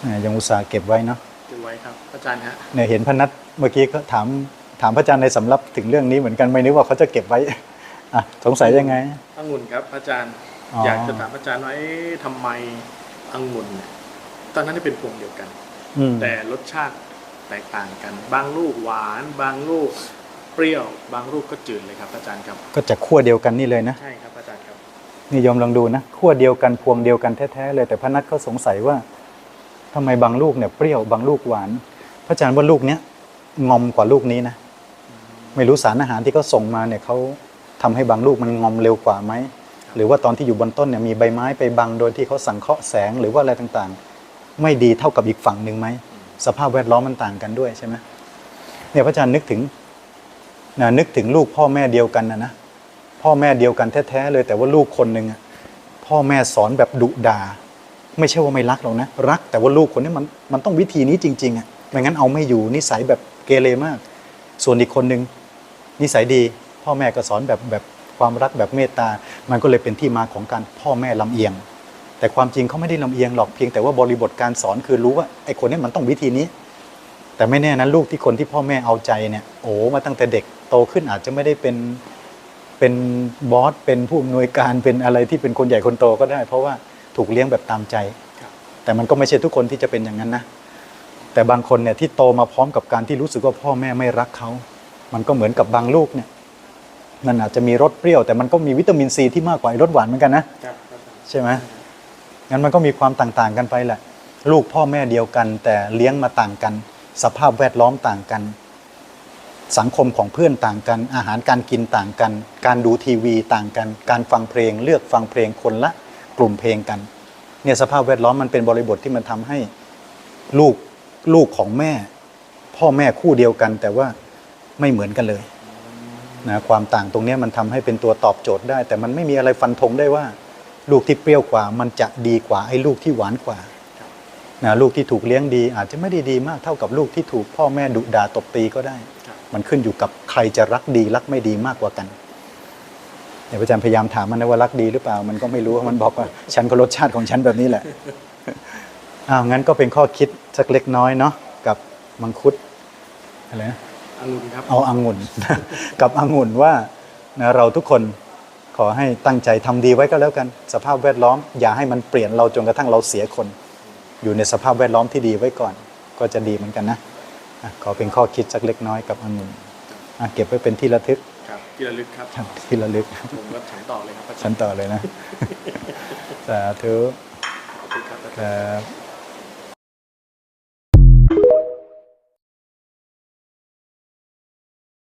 แหมยังอุตส่าห์เก็บไว้เนาะเก็บไว้ครับอาจารย์ฮะเนี่ยเห็นพนัทเมื่อกี้ก็ถามถามพระอาจารย์ในสำรับถึงเรื่องนี้เหมือนกันไม่นึกว่าเขาจะเก็บไว้อะสงสัยยังไงองุ่นครับอาจารย์อ๋อออยากจะถามอาจารย์ว่าเอ๊ะทำไมองุ่นเนี่ยตอนนั้นได้เป็นพวงเดียวกันอืมแต่รสชาติแตกต่างกัน บางลูกหวาน บางลูกเปรี้ยว บางลูกก็จืดเลยครับอาจารย์ครับ ก็จะขั้วเดียวกันนี่เลยนะใช่ครับอาจารย์ครับนี่โยมลองดูนะขั้วเดียวกันพวงเดียวกันแท้ๆเลยแต่พระนัทก็สงสัยว่า ทำไมบางลูกเนี่ยเปรี้ยวบางลูกหวาน พระอาจารย์ว่าลูกเนี้ยงอมกว่าลูกนี้นะ ไม่รู้สารอาหารที่เขาส่งมาเนี่ยเขาทำให้บางลูกมันงอมเร็วกว่าไหม หรือว่าตอนที่อยู่บนต้นเนี่ยมีใบไม้ไปบังโดยที่เขาสังเคราะห์แสงหรือว่าอะไรต่างๆ ไม่ดีเท่ากับอีกฝั่งหนึ่งไหม สภาพแวดล้อมมันต่างกันด้วยใช่ไหมเนี่ยพระอาจารย์นึกถึงนะนึกถึงลูกพ่อแม่เดียวกันนะนะพ่อแม่เดียวกันแท้ๆเลยแต่ว่าลูกคนหนึ่งอะพ่อแม่สอนแบบดุดา ไม่ใช่ว่าไม่รักหรอกนะ รักแต่ว่าลูกคนนี้มันมันต้องวิธีนี้จริง ๆอะไม่งั้นเอาไม่อยู่นิสัยแบบเกเรมาก ส่วนอีกคนหนึ่งนิสัยดี พ่อแม่ก็สอนแบบแบบความรักแบบเมตตา มันก็เลยเป็นที่มาของการพ่อแม่ลำเอียง แต่ความจริงเขาไม่ได้ลำเอียงหรอกเพียงแต่ว่าบริบทการสอนคือรู้ว่าไอ้คนนี้มันต้องวิธีนี้ แต่ไม่แน่นะลูกที่คนที่พ่อแม่เอาใจเนี่ยโอ้มาตั้งแต่เด็กโตขึ้นอาจจะไม่ได้เป็นเป็นบอสเป็นผู้อำนวยการเป็นอะไรที่เป็นคนใหญ่คนโตก็ได้ เพราะว่า ถูกเลี้ยงแบบตามใจครับแต่มันก็ไม่ใช่ทุกคนที่จะเป็นอย่างนั้นนะ แต่บางคนเนี่ยที่โตมาพร้อมกับการที่รู้สึกว่าพ่อแม่ไม่รักเขา มันก็เหมือนกับบางลูกเนี่ย มันอาจจะมีรสเปรี้ยว แต่มันก็มีวิตามินซีที่มากกว่าไอ้รสหวานเหมือนกันนะครับอาจารย์ใช่ไหมงั้นมันก็มีความต่างๆกันไปแหละ ลูกพ่อแม่เดียวกัน แต่เลี้ยงมาต่างกัน สภาพแวดล้อมต่างกัน สังคมของเพื่อนต่างกัน อาหารการกินต่างกัน การดูทีวีต่างกัน การฟังเพลง เลือกฟังเพลงคนละ กลุ่มเพลงกันเนี่ยสภาพแวดล้อมมันเป็นบริบทที่มันทำให้ลูกลูกของแม่ พ่อแม่คู่เดียวกัน แต่ว่าไม่เหมือนกันเลยนะความต่างตรงนี้มันทำให้เป็นตัวตอบโจทย์ได้ แต่มันไม่มีอะไรฟันธงได้ว่า ลูกที่เปรี้ยวกว่า มันจะดีกว่าไอ้ลูกที่หวานกว่านะลูกที่ถูกเลี้ยงดี อาจจะไม่ได้ดีมากเท่ากับลูกที่ถูกพ่อแม่ดุด่าตบตีก็ได้ มันขึ้นอยู่กับใครจะรักดีรักไม่ดีมากกว่ากัน เดี๋ยวอาจารย์พยายามถามมันนะว่ารักดีหรือเปล่า มันก็ไม่รู้มันบอกว่าฉันก็รสชาติของฉันแบบนี้แหละอ้าวงั้นก็เป็นข้อคิดสักเล็กน้อยเนาะกับมังคุดอะไรนะองุ่นครับเอาอางุ่นกับองุ่นว่านะเราทุกคนขอให้ตั้งใจทำดีไว้ก็แล้วกัน สภาพแวดล้อม อย่าให้มันเปลี่ยนเราจนกระทั่งเราเสียคน อยู่ในสภาพแวดล้อมที่ดีไว้ก่อน ก็จะดีเหมือนกันนะอะขอเป็นข้อคิดสักเล็กน้อยกับองุ่นอะเก็บไว้เป็นที่ระทึก ครับที่ระลึกครับครับที่ระลึกผมก็ฉันต่อเลยครับอาจารชั้นย์ต่อเลยนะ สาธุขอบคุณครับอาคจารย์รับ